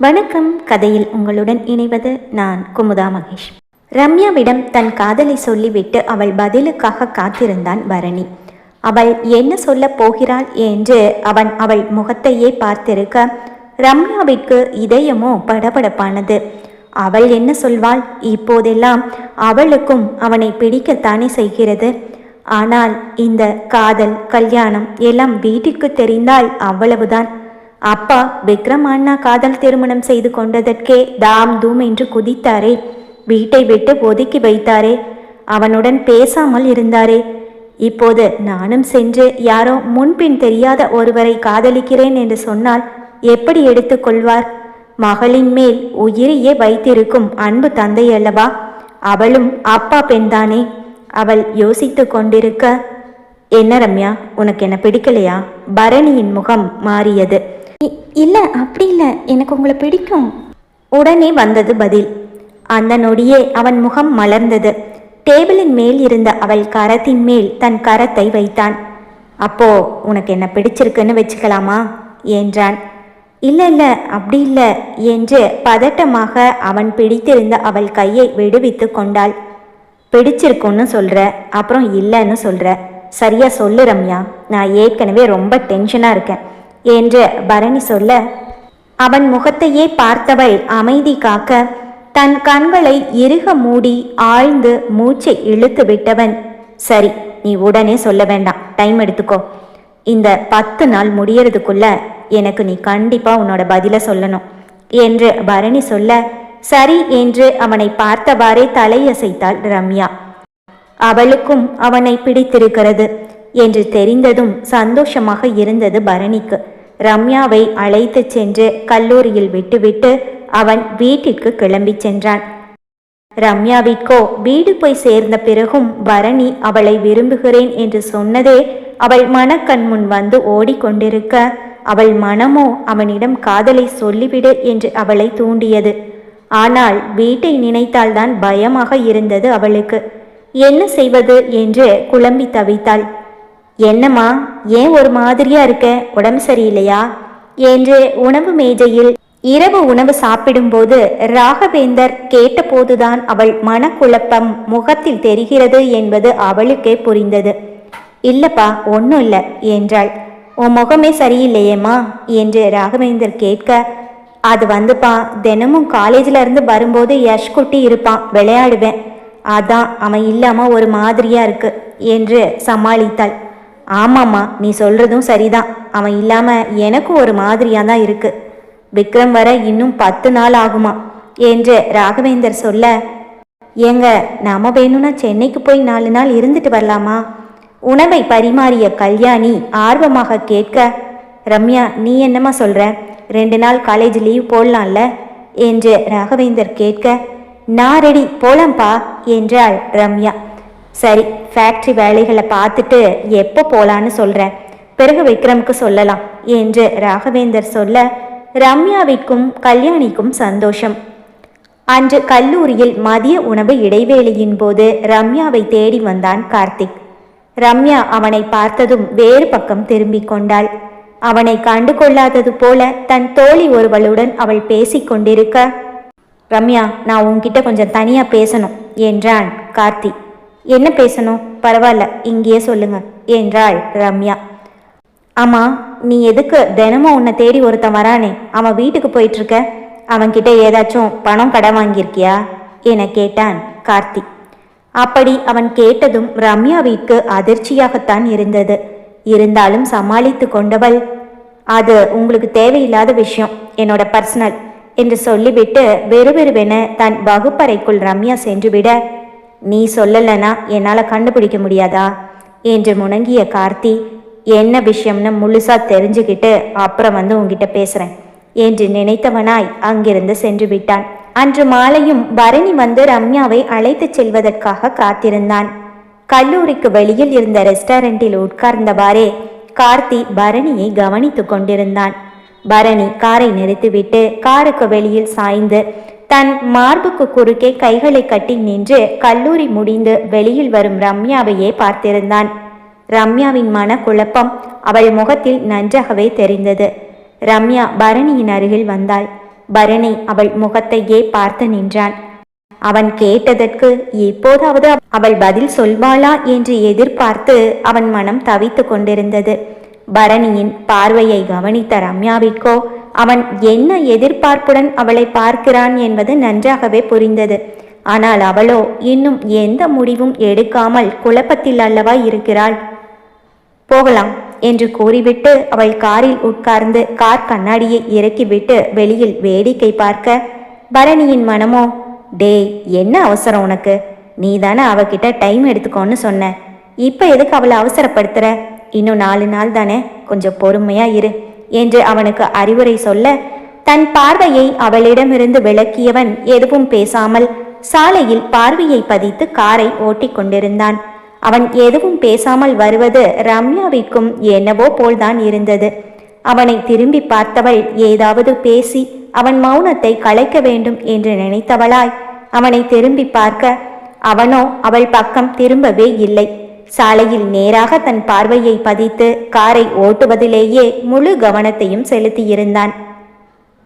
வணக்கம். கதையில் உங்களுடன் இணைவது நான் குமுதா மகேஷ். ரம்யாவிடம் தன் காதலை சொல்லிவிட்டு அவள் பதிலுக்காக காத்திருந்தான் பரணி. அவள் என்ன சொல்லப் போகிறாள் என்று அவன் அவள் முகத்தையே பார்த்திருக்க ரம்யாவிற்கு இதயமோ படபடப்பானது. அவள் என்ன சொல்வாள்? இப்போதெல்லாம் அவளுக்கும் அவனை பிடிக்கத்தானே செய்கிறது. ஆனால் இந்த காதல் கல்யாணம் எல்லாம் வீட்டுக்கு தெரிந்தால் அவ்வளவுதான். அப்பா விக்ரம் அண்ணா காதல் திருமணம் செய்து கொண்டதற்கே தாம் தூம் என்று குதித்தாரே. வீட்டை விட்டு ஒதுக்கி வைத்தாரே. அவனுடன் பேசாமல் இருந்தாரே. இப்போது நானும் சென்று யாரோ முன்பின் தெரியாத ஒருவரை காதலிக்கிறேன் என்று சொன்னால் எப்படி எடுத்துக்கொள்வார் மகளின் மேல் உயிரையே வைத்திருக்கும் அன்பு தந்தை அல்லவா? அவளும் அப்பா பெண்தானே அவள் யோசித்து கொண்டிருக்க என்ன ரம்யா உனக்கு என்ன பிடிக்கலையா? பரணியின் முகம் மாறியது. இல்லை அப்படி இல்லை. எனக்கு உங்களை பிடிக்கும். உடனே வந்தது பதில். அந்த நொடியே அவன் முகம் மலர்ந்தது. டேபிளின் மேல் இருந்த அவள் கரத்தின் மேல் தன் கரத்தை வைத்தான். அப்போ உனக்கு என்ன பிடிச்சிருக்குன்னு வச்சுக்கலாமா? என்றான். இல்லை இல்லை அப்படி இல்லை என்று பதட்டமாக அவன் பிடித்திருந்த அவள் கையை விடுவித்து கொண்டாள். பிடிச்சிருக்குன்னு சொல்கிற அப்புறம் இல்லைன்னு சொல்கிற சரியா சொல்லு ரம்யா. நான் ஏற்கனவே ரொம்ப டென்ஷனாக இருக்கேன். என்று பரணி சொல்ல அவன் முகத்தையே பார்த்தவள் அமைதி காக்க தன் கண்களை இறுக மூடி ஆழ்ந்து மூச்சை இழுத்து விட்டவன். சரி நீ உடனே சொல்ல வேண்டாம். டைம் எடுத்துக்கோ. இந்த பத்து நாள் முடியறதுக்குள்ள எனக்கு நீ கண்டிப்பா உன்னோட பதில சொல்லணும் என்று பரணி சொல்ல சரி என்று அவனை பார்த்தவாறே தலையசைத்தாள் ரம்யா. அவளுக்கும் அவனை பிடித்திருக்கிறது என்று தெரிந்ததும் சந்தோஷமாக இருந்தது பரணிக்கு. ரம்யாவை அழைத்துச் சென்று கல்லூரியில் விட்டுவிட்டு அவன் வீட்டிற்கு கிளம்பிச் சென்றான். ரம்யாவிற்கோ வீடு போய் சேர்ந்த பிறகும் பரணி அவளை விரும்புகிறேன் என்று சொன்னதே அவள் மனக்கண் முன் வந்து ஓடிக்கொண்டிருக்க அவள் மனமோ அவனிடம் காதலை சொல்லிவிடு என்று அவளை தூண்டியது. ஆனால் வீட்டை நினைத்தால்தான் பயமாக இருந்தது அவளுக்கு. என்ன செய்வது? என்று குழம்பி தவித்தாள். என்னம்மா ஏன் ஒரு மாதிரியா இருக்க? உடம்பு சரியில்லையா? என்று உணவு மேஜையில் இரவு உணவு சாப்பிடும்போது ராகவேந்தர் கேட்டபோதுதான் அவள் மனக்குழப்பம் முகத்தில் தெரிகிறது என்பது அவளுக்கே புரிந்தது. இல்லப்பா ஒன்றும் இல்லை என்றாள். உன் முகமே சரியில்லையேம்மா என்று ராகவேந்தர் கேட்க அது வந்துப்பா தினமும் காலேஜில் இருந்து வரும்போது யஷ் குட்டி இருப்பான் விளையாடுவேன். அதான் அவன் இல்லாம ஒரு மாதிரியா இருக்கு என்று சமாளித்தாள். ஆமாம்மா நீ சொல்றதும் சரிதான். அவன் இல்லாம எனக்கும் ஒரு மாதிரியா தான் இருக்கு. விக்ரம் வர இன்னும் பத்து நாள் ஆகுமா? என்று ராகவேந்தர் சொல்ல ஏங்க நாம வேணும்னா சென்னைக்கு போய் நாலு நாள் இருந்துட்டு வரலாமா? உணவை பரிமாறிய கல்யாணி ஆர்வமாக கேட்க ரம்யா நீ என்னம்மா சொல்ற? ரெண்டு நாள் காலேஜ் லீவ் போடலாம்ல? என்று ராகவேந்தர் கேட்க நான் ரெடி போலாம்ப்பா என்றாள் ரம்யா. சரி ஃபேக்ட்ரி வேலைகளை பார்த்துட்டு எப்போ போலான்னு சொல்கிறேன் பிறகு விக்ரமுக்கு சொல்லலாம் என்று ராகவேந்தர் சொல்ல ரம்யாவிற்கும் கல்யாணிக்கும் சந்தோஷம். அன்று கல்லூரியில் மதிய உணவு இடைவேளையின் போது ரம்யாவை தேடி வந்தான் கார்த்திக். ரம்யா அவனை பார்த்ததும் வேறு பக்கம் திரும்பிக் கொண்டாள். அவனை கண்டு கொள்ளாதது போல தன் தோழி ஒருவளுடன் அவள் பேசிக் கொண்டிருக்க ரம்யா நான் உன்கிட்ட கொஞ்சம் தனியா பேசணும் என்றான் கார்த்திக். என்ன பேசணும்? பரவாயில்ல இங்கேயே சொல்லுங்க என்றாள் ரம்யா. ஆமா நீ எதுக்கு தினமும் உன்னை தேடி ஒருத்தன் வரானே? அவன் வீட்டுக்கு போயிட்டு இருக்க அவன்கிட்ட ஏதாச்சும் பணம் கடன் வாங்கியிருக்கியா? என கேட்டான் கார்த்தி. அப்படி அவன் கேட்டதும் ரம்யாவிற்கு அதிர்ச்சியாகத்தான் இருந்தது. இருந்தாலும் சமாளித்து கொண்டவள் அது உங்களுக்கு தேவையில்லாத விஷயம் என்னோட பர்சனல் என்று சொல்லிவிட்டு வெறுவெறுவென தன் வகுப்பறைக்குள் ரம்யா சென்றுவிட நீ சொல்லலைன்னா என்னால் கண்டுபிடிக்க முடியாதா? என்று முணங்கிய கார்த்தி என்ன விஷயம்னு முழுசா தெரிஞ்சுக்கிட்டு அப்புறம் வந்து உங்ககிட்ட பேசுறேன் என்று நினைத்தவனாய் அங்கிருந்து சென்று விட்டான். அன்று மாலையும் பரணி வந்து ரம்யாவை அழைத்துச் செல்வதற்காக காத்திருந்தான். கல்லூரிக்கு வெளியில் இருந்த ரெஸ்டாரண்டில் உட்கார்ந்தவாறே கார்த்தி பரணியை கவனித்து கொண்டிருந்தான். பரணி காரை நிறுத்திவிட்டு காருக்கு வெளியில் சாய்ந்து தன் மார்புக்கு குறுக்கே கைகளை கட்டி நின்று கல்லூரி முடிந்து வெளியில் வரும் ரம்யாவையே பார்த்திருந்தான். ரம்யாவின் மனக்குழப்பம் அவள் முகத்தில் நன்றாகவே தெரிந்தது. ரம்யா பரணியின் அருகில் வந்தாள். பரணி அவள் முகத்தையே பார்த்து நின்றான். அவன் கேட்டதற்கு எப்போதாவது அவள் பதில் சொல்வாளா என்று எதிர்பார்த்து அவன் மனம் தவித்து கொண்டிருந்தது. பரணியின் பார்வையை கவனித்த ரம்யாவிற்கோ அவன் என்ன எதிர்பார்ப்புடன் அவளை பார்க்கிறான் என்பது நன்றாகவே புரிந்தது. ஆனால் அவளோ இன்னும் எந்த முடிவும் எடுக்காமல் குழப்பத்தில் அல்லவா இருக்கிறாள்? போகலாம் என்று கூறிவிட்டு அவள் காரில் உட்கார்ந்து கார் கண்ணாடியை இறக்கிவிட்டு வெளியில் வேடிக்கை பார்க்க பரணியின் மனமோ? டேய் என்ன அவசரம் உனக்கு? நீ தானே அவகிட்ட டைம் எடுத்துக்கோன்னு சொன்ன. இப்போ எதுக்கு அவளை அவசரப்படுத்துற? இன்னும் நாலு நாள் தானே கொஞ்சம் பொறுமையா இரு. என்று அவனுக்கு அறிவுரை சொல்ல தன் பார்வையை அவளிடமிருந்து விளக்கியவன் எதுவும் பேசாமல் சாலையில் பார்வையை பதித்து காரை ஓட்டிக் கொண்டிருந்தான். அவன் எதுவும் பேசாமல் வருவது ரம்யாவிற்கும் என்னவோ போல்தான் இருந்தது. அவனை திரும்பி பார்த்தவள் ஏதாவது பேசி அவன் மௌனத்தை கலைக்க வேண்டும் என்று நினைத்தவளாய். அவனை திரும்பி பார்க்க அவனோ அவள் பக்கம் திரும்பவே இல்லை. சாலையில் நேராக தன் பார்வையை பதித்து காரை ஓட்டுவதிலேயே முழு கவனத்தையும் செலுத்தியிருந்தான்.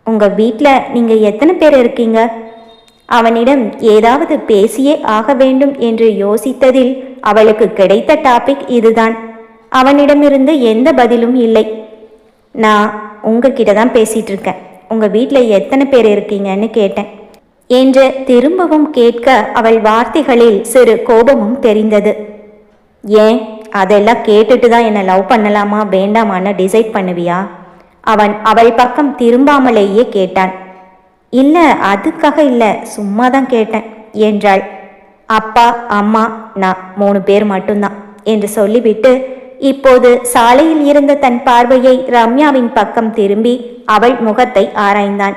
உங்க வீட்ல நீங்க எத்தனை பேர் இருக்கீங்க? அவனிடம் ஏதாவது பேசியே ஆக வேண்டும் என்று யோசித்ததில் அவளுக்கு கிடைத்த டாபிக் இதுதான். அவனிடமிருந்து எந்த பதிலும் இல்லை. நான் உங்ககிட்ட தான் பேசிட்டு இருக்கேன். உங்க வீட்டில் எத்தனை பேர் இருக்கீங்கன்னு கேட்டேன் என்று திரும்பவும் கேட்க அவள் வார்த்தைகளில் சிறு கோபமும் தெரிந்தது. ஏன்? அதெல்லாம் கேட்டுட்டு தான் என்னை லவ் பண்ணலாமா வேண்டாமான்னு டிசைட் பண்ணுவியா? அவன் அவள் பக்கம் திரும்பாமலேயே கேட்டான். இல்லை அதுக்காக இல்லை சும்மா தான் கேட்டேன் என்றாள். அப்பா அம்மா நான் மூணு பேர் மட்டும்தான் என்று சொல்லிவிட்டு இப்போது சாலையில் இருந்த தன் பார்வையை ரம்யாவின் பக்கம் திரும்பி அவள் முகத்தை ஆராய்ந்தான்.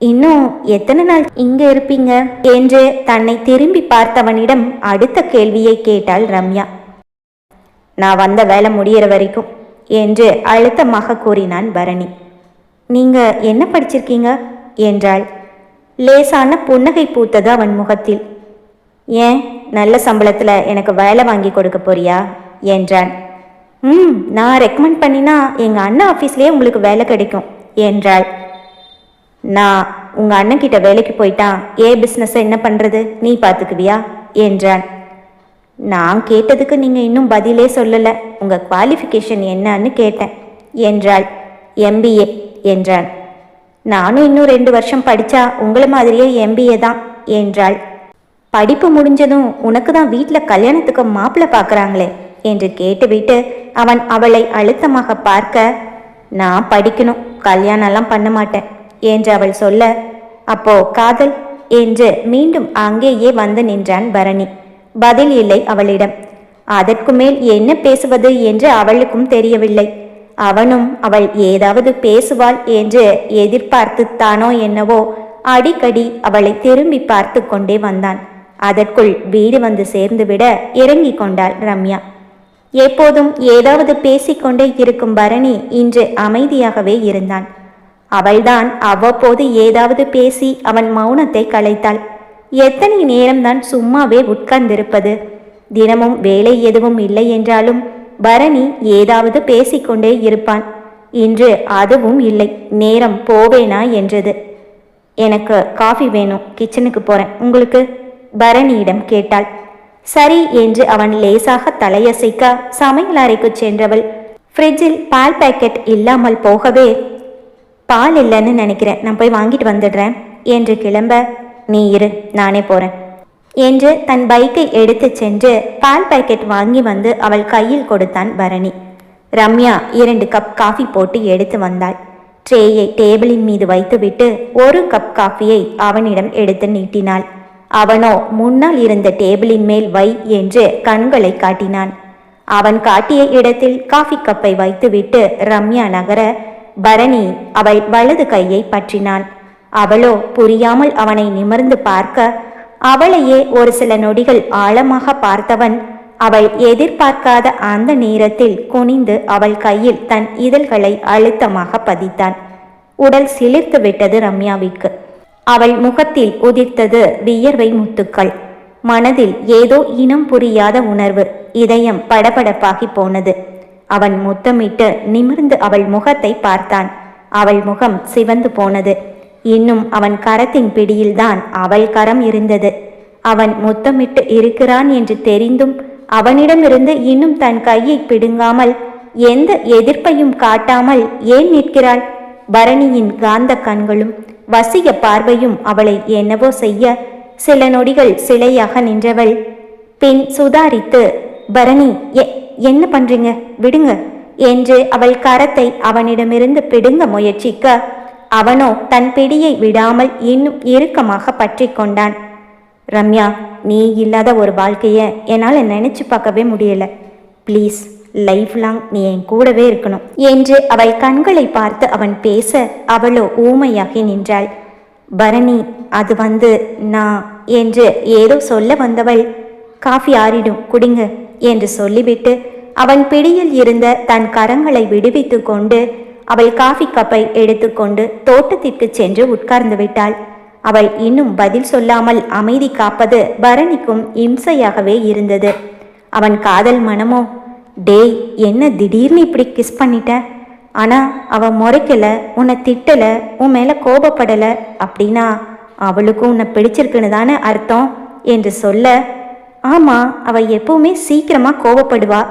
இன்னும் எத்தனை நாள் இங்க இருப்பீங்க? என்று தன்னை திரும்பி பார்த்தவனிடம் அடுத்த கேள்வியை கேட்டாள் ரம்யா. நான் வந்த வேலை முடியிற வரைக்கும் என்று அழுத்தமாக கூறினான் பரணி. நீங்க என்ன படிச்சிருக்கீங்க? என்றாள். லேசான புன்னகை பூத்தது அவன் முகத்தில். ஏன் நல்ல சம்பளத்தில் எனக்கு வேலை வாங்கி கொடுக்க போறியா? என்றான். ம் நான் ரெக்கமெண்ட் பண்ணினா எங்கள் அண்ணா ஆஃபீஸ்லேயே உங்களுக்கு வேலை கிடைக்கும் என்றாள். நான் உங்கள் அண்ணன்கிட்ட வேலைக்கு போயிட்டான் ஏ பிஸ்னஸை என்ன பண்ணுறது நீ பார்த்துக்குவியா என்றான். நான் கேட்டதுக்கு நீங்கள் இன்னும் பதிலே சொல்லலை. உங்கள் குவாலிஃபிகேஷன் என்னன்னு கேட்டேன் என்றாள். எம்பிஏ என்றான். நானும் இன்னும் ரெண்டு வருஷம் படித்தா உங்களை மாதிரியே எம்பிஏ தான் என்றாள். படிப்பு முடிஞ்சதும் உனக்கு தான் வீட்டில் கல்யாணத்துக்கு மாப்பிள்ளை பார்க்குறாங்களே என்று கேட்டுவிட்டு அவன் அவளை அழுத்தமாக பார்க்க நான் படிக்கணும் கல்யாணம்லாம் பண்ண மாட்டேன் என்று அவள் சொல்ல அப்போ காதல்? என்று மீண்டும் அங்கேயே வந்து நின்றான் பரணி. பதில் இல்லை அவளிடம். அதற்கு மேல் என்ன பேசுவது என்று அவளுக்கும் தெரியவில்லை. அவனும் அவள் ஏதாவது பேசுவாள் என்று எதிர்பார்த்துத்தானோ என்னவோ அடிக்கடி அவளை திரும்பி பார்த்து கொண்டே வந்தான். அதற்குள் வீடு வந்து சேர்ந்துவிட இறங்கிக் கொண்டாள் ரம்யா. எப்போதும் ஏதாவது பேசிக்கொண்டே இருக்கும் பரணி இன்று அமைதியாகவே இருந்தான். அவள்தான் அவ்வப்போது ஏதாவது பேசி அவன் மௌனத்தை கலைத்தாள். எத்தனை நேரம்தான் சும்மாவே உட்கார்ந்திருப்பது? தினமும் வேலை எதுவும் இல்லை என்றாலும் பரணி ஏதாவது பேசிக்கொண்டே இருப்பான். இன்று அதுவும் இல்லை நேரம் போவேனா என்றது. எனக்கு காஃபி வேணும் கிச்சனுக்கு போறேன். உங்களுக்கு? பரணியிடம் கேட்டாள். சரி என்று அவன் லேசாக தலையசைக்க சமையலறைக்கு சென்றவள். ஃப்ரிட்ஜில் பால் பாக்கெட் இல்லாமல் போகவே பால் இல்லைன்னு நினைக்கிறேன். நான் போய் வாங்கிட்டு வந்துடுறேன். என்று கிளம்ப நீ இரு நானே போகிறேன் என்று தன் பைக்கை எடுத்து சென்று பால் பாக்கெட் வாங்கி வந்து அவள் கையில் கொடுத்தான் பரணி. ரம்யா இரண்டு கப் காஃபி போட்டு எடுத்து வந்தாள். ட்ரேயை டேபிளின் மீது வைத்துவிட்டு ஒரு கப் காஃபியை அவனிடம் எடுத்து நீட்டினாள். அவனோ முன்னால் இருந்த டேபிளின் மேல் வை என்று கண்களை காட்டினான். அவன் காட்டிய இடத்தில் காஃபி கப்பை வைத்துவிட்டு ரம்யா நகர பரணி அவள் வலது கையை பற்றினான். அவளோ புரியாமல் அவனை நிமிர்ந்து பார்க்க அவளையே ஒரு சில நொடிகள் ஆழமாக பார்த்தவன் அவள் எதிர்பார்க்காத அந்த நேரத்தில் குனிந்து அவள் கையில் தன் இதழ்களை அழுத்தமாக பதித்தான். உடல் சிலிர்த்து விட்டது ரம்யாவிற்கு. அவள் முகத்தில் உதிர்த்தது வியர்வை முத்துக்கள். மனதில் ஏதோ இனம் புரியாத உணர்வு இதயம் படபடப்பாகி போனது. அவன் முத்தமிட்டு நிமிர்ந்து அவள் முகத்தை பார்த்தான். அவள் முகம் சிவந்து போனது. இன்னும் அவன் கரத்தின் பிடியில்தான் அவள் கரம் இருந்தது. அவன் முத்தமிட்டு இருக்கிறான் என்று தெரிந்தும் அவனிடமிருந்து இன்னும் தன் கையை பிடுங்காமல் எந்த எதிர்ப்பையும் காட்டாமல் ஏன் நிற்கிறாள்? பரணியின் காந்த கண்களும் வசிய பார்வையும் அவளை என்னவோ செய்ய சில நொடிகள் சிலையாக நின்றவள். பின் சுதாரித்து பரணி எ என்ன பண்றீங்க? விடுங்க. என்று அவள் கரத்தை அவனிடமிருந்து பிடுங்க முயற்சிக்க அவனோ தன் பிடியை விடாமல் இன்னும் இறுக்கமாக பற்றி கொண்டான். ரம்யா நீ இல்லாத ஒரு வாழ்க்கையை என்னால் நினைச்சு பார்க்கவே முடியல. ப்ளீஸ் லைஃப் லாங் நீ என் கூடவே இருக்கணும். என்று அவள் கண்களை பார்த்து அவன் பேச அவளோ ஊமையாகி நின்றாள். பரணி அது வந்து நான் என்று ஏதோ சொல்ல வந்தவள் காஃபி ஆறிடும் குடிங்க. என்று சொல்லிவிட்டு அவன் பிடியில் இருந்த தன் கரங்களை விடுவித்து கொண்டு அவள் காஃபி கப்பை எடுத்துக்கொண்டு தோட்டத்திற்கு சென்று உட்கார்ந்து விட்டாள். அவள் இன்னும் பதில் சொல்லாமல் அமைதி காப்பது பரணிக்கும் இம்சையாகவே இருந்தது. அவன் காதல் மனமோ டேய் என்ன திடீர்னு இப்படி கிஸ் பண்ணிட்ட? ஆனா அவ முறைக்கல உன்னை திட்டல உன் மேல கோபப்படல அப்படின்னா அவளுக்கும் உன்னை பிடிச்சிருக்குன்னு தானே அர்த்தம்? என்று சொல்ல ஆமாம் அவள் எப்பவுமே சீக்கிரமா கோவப்படுவா.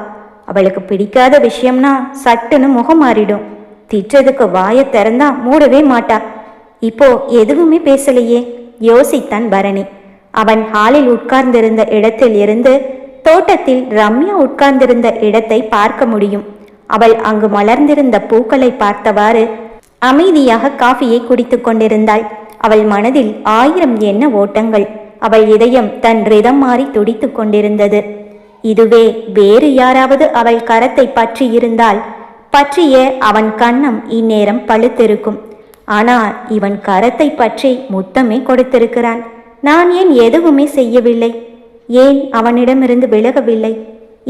அவளுக்கு பிடிக்காத விஷயம்னா சட்டுன்னு முகம் மாறிடும். திட்டுறதுக்கு வாயை திறந்தா மூடவே மாட்டா. இப்போ எதுவுமே பேசலையே. யோசித்தான் பரணி. அவன் ஹாலில் உட்கார்ந்திருந்த இடத்தில் இருந்து தோட்டத்தில் ரம்யா உட்கார்ந்திருந்த இடத்தை பார்க்க முடியும். அவள் அங்கு மலர்ந்திருந்த பூக்களை பார்த்தவாறு அமைதியாக காஃபியை குடித்து கொண்டிருந்தாள். அவள் மனதில் ஆயிரம் எண்ண ஓட்டங்கள். அவள் இதயம் தன் ரிதம் மாறி துடித்துக் கொண்டிருந்தது. இதுவே வேறு யாராவது அவள் கரத்தை பற்றி இருந்தால் பற்றிய அவன் கண்ணம் இந்நேரம் பழுத்திருக்கும். ஆனால் இவன் கரத்தை பற்றி முத்தமே கொடுத்திருக்கிறான். நான் ஏன் எதுவுமே செய்யவில்லை? ஏன் அவனிடமிருந்து விலகவில்லை?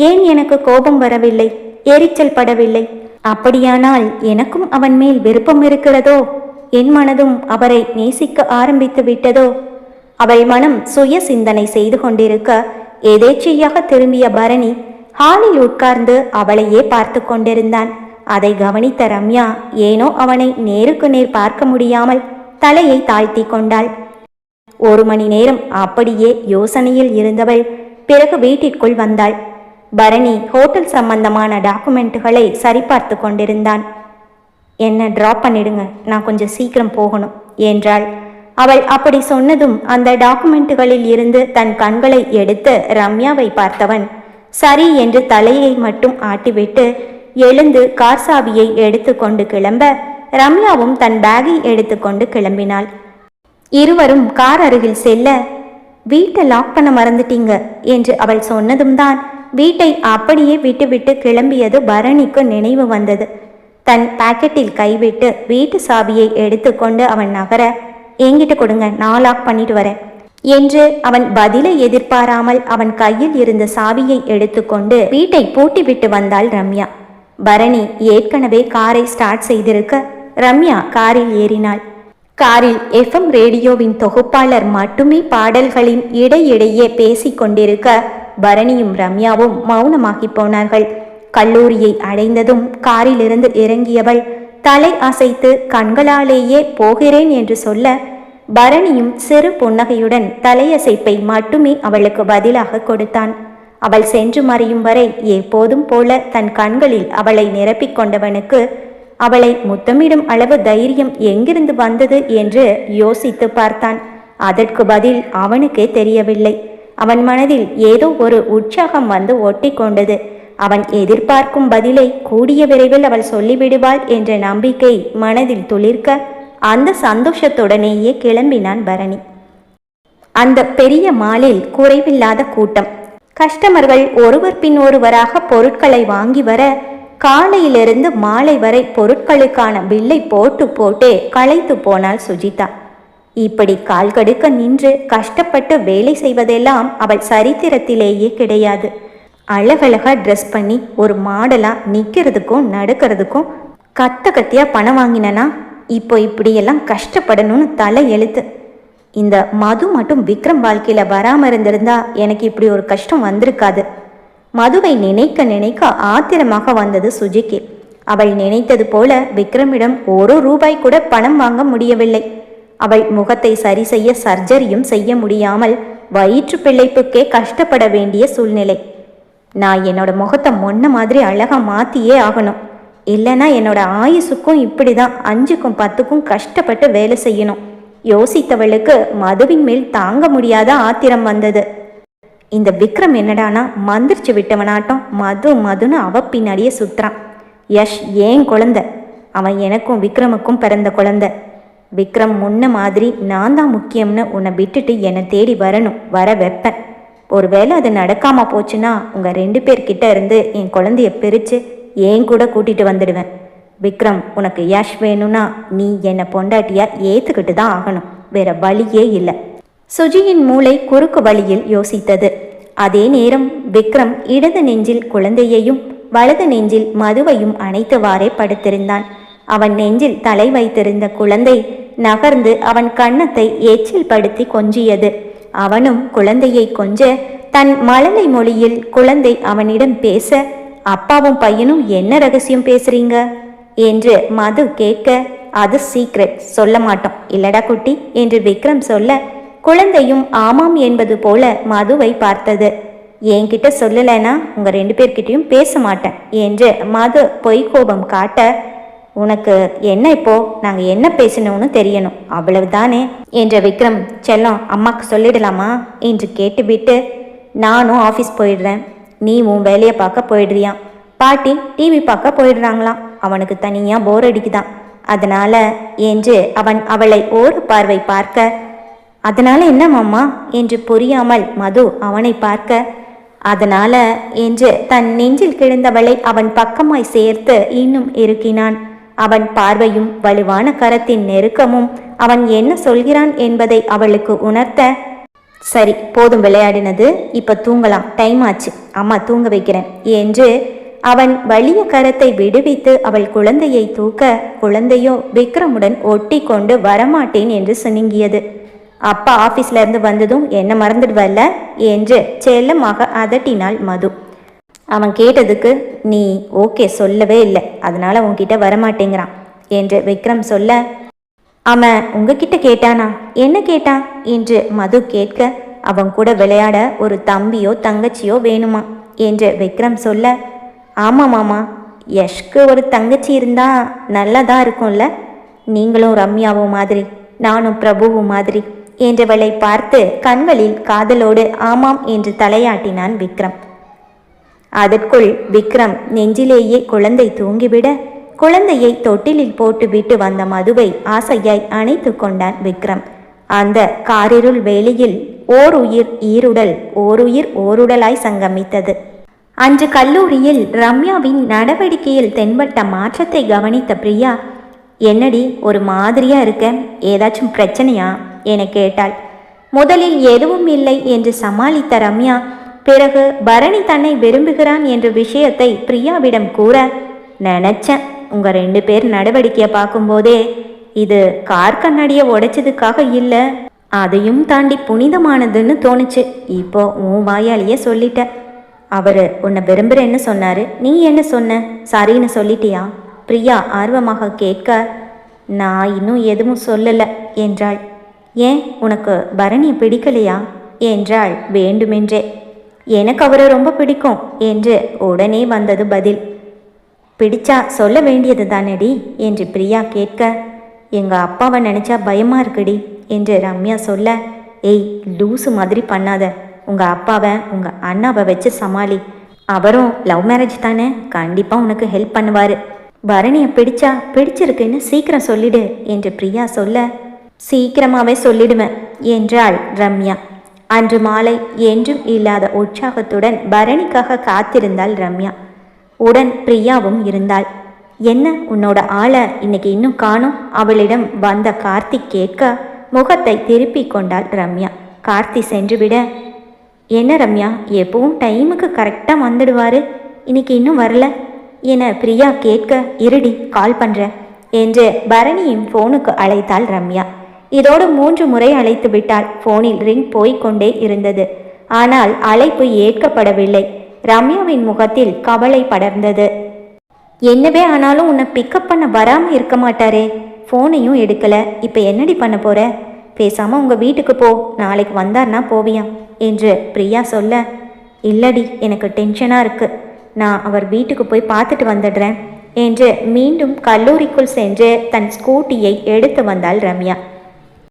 ஏன் எனக்கு கோபம் வரவில்லை? எரிச்சல் படவில்லை? அப்படியானால் எனக்கும் அவன் மேல் விருப்பம் இருக்கிறதோ? என் மனதும் அவரை நேசிக்க ஆரம்பித்து விட்டதோ? அவள் மனம் சுய சிந்தனை செய்து கொண்டிருக்க எதேச்சையாக திரும்பிய பரணி ஹாலில் உட்கார்ந்து அவளையே பார்த்து கொண்டிருந்தான். அதை கவனித்த ரம்யா ஏனோ அவனை நேருக்கு நேர் பார்க்க முடியாமல் தலையை தாழ்த்தி கொண்டாள். ஒரு மணி நேரம் அப்படியே யோசனையில் இருந்தவள் பிறகு வீட்டிற்குள் வந்தாள். பரணி ஹோட்டல் சம்பந்தமான டாக்குமெண்ட்டுகளை சரிபார்த்து கொண்டிருந்தான். என்ன ட்ராப் பண்ணிடுங்க. நான் கொஞ்சம் சீக்கிரம் போகணும் என்றாள். அவள் அப்படி சொன்னதும் அந்த டாக்குமெண்ட்டுகளில் இருந்து தன் கண்களை எடுத்து ரம்யாவை பார்த்தவன் சரி என்று தலையை மட்டும் ஆட்டிவிட்டு எழுந்து கார் சாவியை எடுத்துக்கொண்டு கிளம்ப ரம்யாவும் தன் பேகை எடுத்துக்கொண்டு கிளம்பினாள். இருவரும் கார் அருகில் செல்ல வீட்டை லாக் பண்ண மறந்துட்டீங்க என்று அவள் சொன்னதும் தான் வீட்டை அப்படியே விட்டுவிட்டு கிளம்பியது பரணிக்கு நினைவு வந்தது. தன் பாக்கெட்டில் கைவிட்டு வீட்டு சாவியை எடுத்துக்கொண்டு அவன் நகர என்கிட்ட கொடுங்க நான் லாக் பண்ணிட்டு வரேன். என்று அவன் பதிலை எதிர்பாராமல் அவன் கையில் இருந்த சாவியை எடுத்துக்கொண்டு வீட்டை பூட்டிவிட்டு வந்தாள் ரம்யா. பரணி ஏற்கனவே காரை ஸ்டார்ட் செய்திருக்க ரம்யா காரில் ஏறினாள். காரில் எஃப்எம் ரேடியோவின் தொகுப்பாளர் மட்டுமே பாடல்களின் இடையிடையே பேசிக் கொண்டிருக்க பரணியும் ரம்யாவும் மௌனமாகி போனார்கள். கல்லூரியை அடைந்ததும் காரிலிருந்து இறங்கியவள் தலை அசைத்து கண்களாலேயே போகிறேன் என்று சொல்ல பரணியும் சிறு புன்னகையுடன் தலையசைப்பை மட்டுமே அவளுக்கு பதிலாக கொடுத்தான். அவள் சென்று மறையும் வரை எப்போதும் போல தன் கண்களில் அவளை நிரப்பிக் கொண்டவனுக்கு அவளை முத்தமிடும் அளவு தைரியம் எங்கிருந்து வந்தது என்று யோசித்து பார்த்தான். அதற்கு பதில் அவனுக்கே தெரியவில்லை. அவன் மனதில் ஏதோ ஒரு உற்சாகம் வந்து ஒட்டி கொண்டது. அவன் எதிர்பார்க்கும் பதிலை கூடிய விரைவில் அவள் சொல்லிவிடுவாள் என்ற நம்பிக்கை மனதில் துளிர்க்க அந்த சந்தோஷத்துடனேயே கிளம்பினான் பரணி. அந்த பெரிய மாலில் குறைவில்லாத கூட்டம். கஸ்டமர்கள் ஒருவர் பின் ஒருவராக பொருட்களை வாங்கி வர காலையிலிருந்து மாலை வரை பொருட்களுக்கான பில்லை போட்டு போட்டே களைத்து போனாள் சுஜிதா. இப்படி கால் கடுக்க நின்று கஷ்டப்பட்டு வேலை செய்வதெல்லாம் அவள் சரித்திரத்திலேயே கிடையாது. அழகழகா ட்ரெஸ் பண்ணி ஒரு மாடலாக நிற்கிறதுக்கும் நடக்கிறதுக்கும் கத்த கத்தியாக பணம் வாங்கினனா இப்போ இப்படியெல்லாம் கஷ்டப்படணும்னு தலை எழுத்து. இந்த மது மட்டும் விக்ரம் வாழ்க்கையில் வராமல் இருந்திருந்தா எனக்கு இப்படி ஒரு கஷ்டம் வந்திருக்காது. மதுவை நினைக்க நினைக்க ஆத்திரமாக வந்தது சுஜிக்கு. அவள் நினைத்தது போல விக்ரமிடம் ஒரு ரூபாய் கூட பணம் வாங்க முடியவில்லை. அவள் முகத்தை சரி செய்ய சர்ஜரியும் செய்ய முடியாமல் வயிற்று பிழைப்புக்கே கஷ்டப்பட வேண்டிய சூழ்நிலை. நான் என்னோட முகத்தை முன்ன மாதிரி அழகா மாற்றியே ஆகணும். இல்லைன்னா என்னோட ஆயுசுக்கும் இப்படிதான் அஞ்சுக்கும் பத்துக்கும் கஷ்டப்பட்டு வேலை செய்யணும். யோசித்தவளுக்கு மதுவின் மேல் தாங்க முடியாத ஆத்திரம் வந்தது. இந்த விக்ரம் என்னடானா மந்திரிச்சு விட்டவனாட்டம் மது மதுன்னு அவ பின்னாடியே சுத்துறான். யஷ் ஏன் குழந்த? அவன் எனக்கும் விக்ரமுக்கும் பிறந்த குழந்த. விக்ரம் முன்ன மாதிரி நான் தான் முக்கியம்னு உன்னை விட்டுட்டு என்னை தேடி வரணும் வர வைப்பேன். ஒருவேளை அது நடக்காம போச்சுன்னா உங்க ரெண்டு பேர்கிட்ட இருந்து என் குழந்தைய பிரிச்சு ஏன் கூட கூட்டிட்டு வந்துடுவேன். விக்ரம் உனக்கு யஷ் வேணும்னா நீ என்னை பொண்டாட்டியா ஏத்துக்கிட்டு தான் ஆகணும். வேற வழியே இல்லை. சுஜியின் மூளை குறுக்கு வழியில் யோசித்தது. அதே நேரம் விக்ரம் இடது நெஞ்சில் குழந்தையையும் வலது நெஞ்சில் மதுவையும் அணைத்துவாறே படுத்திருந்தான். அவன் நெஞ்சில் தலை வைத்திருந்த குழந்தை நகர்ந்து அவன் கன்னத்தை எச்சில் படுத்தி கொஞ்சியது. அவனும் குழந்தையை கொஞ்ச தன் மழலை மொழியில் குழந்தை அவனிடம் பேச அப்பாவும் பையனும் என்ன ரகசியம் பேசுறீங்க? என்று மது கேட்க அது சீக்ரெட் சொல்ல மாட்டோம். இல்லடா குட்டி என்று விக்ரம் சொல்ல குழந்தையும் ஆமாம் என்பது போல மதுவை பார்த்தது. என்கிட்ட சொல்லலைன்னா உங்க ரெண்டு பேர்கிட்டயும் பேச மாட்டேன் என்று மது பொய் கோபம் காட்ட உனக்கு என்ன இப்போ? நாங்க என்ன பேசணும்னு தெரியணும். அவ்வளவுதானே? என்ற விக்ரம் செல்லம் அம்மாக்கு சொல்லிடலாமா? என்று கேட்டுவிட்டு நானும் ஆஃபீஸ் போயிடுறேன். நீ உன் வேலையை பார்க்க போயிடுறியா? பாட்டி டிவி பார்க்க போயிடுறாங்களாம். அவனுக்கு தனியாக போர் அடிக்குதான். அதனால என்று அவன் அவளை ஓர் பார்வை பார்க்க அதனால என்ன மாமா? என்று புரியாமல் மது அவனை பார்க்க அதனால என்று தன் நெஞ்சில் கிடந்தவளை அவன் பக்கமாய் சேர்த்து இன்னும் இருக்கினான் அவன் பார்வையும் வலுவான கரத்தின் நெருக்கமும் அவன் என்ன சொல்கிறான் என்பதை அவளுக்கு உணர்த்த சரி போதும் விளையாடினது இப்ப தூங்கலாம். டைம் ஆச்சு. அம்மா தூங்க வைக்கிறேன். என்று அவன் வலிய கரத்தை விடுவித்து அவள் குழந்தையை தூக்க குழந்தையோ விக்ரமுடன் ஒட்டி கொண்டு வரமாட்டேன் என்று சினுங்கியது அப்பா ஆபீஸ்ல இருந்து வந்ததும் என்ன மறந்துடுவல்ல? என்று செல்லமாக அதட்டினாள் மது. அவன் கேட்டதுக்கு நீ ஓகே சொல்லவே இல்லை. அதனால உன்கிட்ட வரமாட்டேங்கிறான் என்று விக்ரம் சொல்ல அவன் உங்ககிட்ட கேட்டானா? என்ன கேட்டான் என்று மது கேட்க அவன் கூட விளையாட ஒரு தம்பியோ தங்கச்சியோ வேணுமா? என்று விக்ரம் சொல்ல ஆமாம் மாமா யஷ்க்கு ஒரு தங்கச்சி இருந்தா நல்லதா இருக்கும்ல. நீங்களும் ரம்யாவும் மாதிரி நானும் பிரபுவும் மாதிரி என்றவளை பார்த்து கண்களில் காதலோடு ஆமாம் என்று தலையாட்டினான் விக்ரம். அதற்குள் விக்ரம் நெஞ்சிலேயே குழந்தை தூங்கிவிட குழந்தையை தொட்டிலில் போட்டுவிட்டு வந்த மதுவை ஆசையாய் அணைத்து கொண்டான் விக்ரம். அந்த காரிருள் வேளையில் ஓர் உயிர் ஈருடல் ஓருயிர் ஓருடலாய் சங்கமித்தது. அன்று கல்லூரியில் ரம்யாவின் நடவடிக்கையில் தென்பட்ட மாற்றத்தை கவனித்த பிரியா என்னடி ஒரு மாதிரியா இருக்க? ஏதாச்சும் பிரச்சனையா? என கேட்டாள். முதலில் எதுவும் இல்லை என்று சமாளித்த ரம்யா பிறகு பரணி தன்னை விரும்புகிறான் என்ற விஷயத்தை பிரியாவிடம் கூற நினைச்சேன். உங்கள் ரெண்டு பேர் நடவடிக்கையை பார்க்கும்போதே இது கார் கண்ணாடியை உடைச்சதுக்காக இல்லை. அதையும் தாண்டி புனிதமானதுன்னு தோணுச்சு. இப்போ உன் வாயாலேயே சொல்லிட்ட அவர் உன்னை விரும்புகிறேன்னு சொன்னாரு. நீ என்ன சொன்ன? சரின்னு சொல்லிட்டியா? பிரியா ஆர்வமாக கேட்க நான் இன்னும் எதுவும் சொல்லலை. என்றாள். ஏன்? உனக்கு பரணியை பிடிக்கலையா? என்றாள். வேண்டுமென்றே. எனக்கு அவரை ரொம்ப பிடிக்கும் என்று உடனே வந்தது பதில். பிடிச்சா சொல்ல வேண்டியது தானடி என்று பிரியா கேட்க எங்க அப்பாவை நினைச்சா பயமா இருக்குடி என்று ரம்யா சொல்ல ஏய் லூசு மாதிரி பண்ணாத. உங்க அப்பாவை உங்க அண்ணாவை வச்சு சமாளி. அவரும் லவ் மேரேஜ் தானே கண்டிப்பா உனக்கு ஹெல்ப் பண்ணுவாரு. பரணியை பிடிச்சா பிடிச்சிருக்குன்னு சீக்கிரம் சொல்லிடு என்று பிரியா சொல்ல சீக்கிரமாவே சொல்லிடுவேன் என்றாள் ரம்யா. அன்று மாலை என்றும் இல்லாத உற்சாகத்துடன் பரணிக்காக காத்திருந்தாள் ரம்யா. உடன் பிரியாவும் இருந்தாள். என்ன உன்னோட ஆளை இன்னைக்கு இன்னும் காணும்? அவளிடம் வந்த கார்த்திக் கேட்க முகத்தை திருப்பி கொண்டாள் ரம்யா. கார்த்தி சென்றுவிட என்ன ரம்யா எப்பவும் டைமுக்கு கரெக்டாக வந்துடுவாரு. இன்னைக்கு இன்னும் வரல. என பிரியா கேட்க இருடி கால் பண்ணுறேன் என்று பரணியின் ஃபோனுக்கு அழைத்தாள் ரம்யா. இதோடு மூன்று முறை அழைத்து விட்டார் ஃபோனில் ரிங் போய்க்கொண்டே இருந்தது. ஆனால் அழைப்பு ஏற்கப்படவில்லை. ரம்யாவின் முகத்தில் கவலை படர்ந்தது. என்னவே ஆனாலும் உன்னை பிக்கப் பண்ண வராம இருக்க மாட்டாரே. ஃபோனையும் எடுக்கலை. இப்போ என்னடி பண்ண போற? பேசாமல் உங்கள் வீட்டுக்கு போ. நாளைக்கு வந்தார்னா போவியாம் என்று பிரியா சொல்ல இல்லடி எனக்கு டென்ஷனாக இருக்கு. நான் அவர் வீட்டுக்கு போய் பார்த்துட்டு வந்துடுறேன். என்று மீண்டும் கல்லூரிக்குள் சென்று தன் ஸ்கூட்டியை எடுத்து வந்தாள் ரம்யா.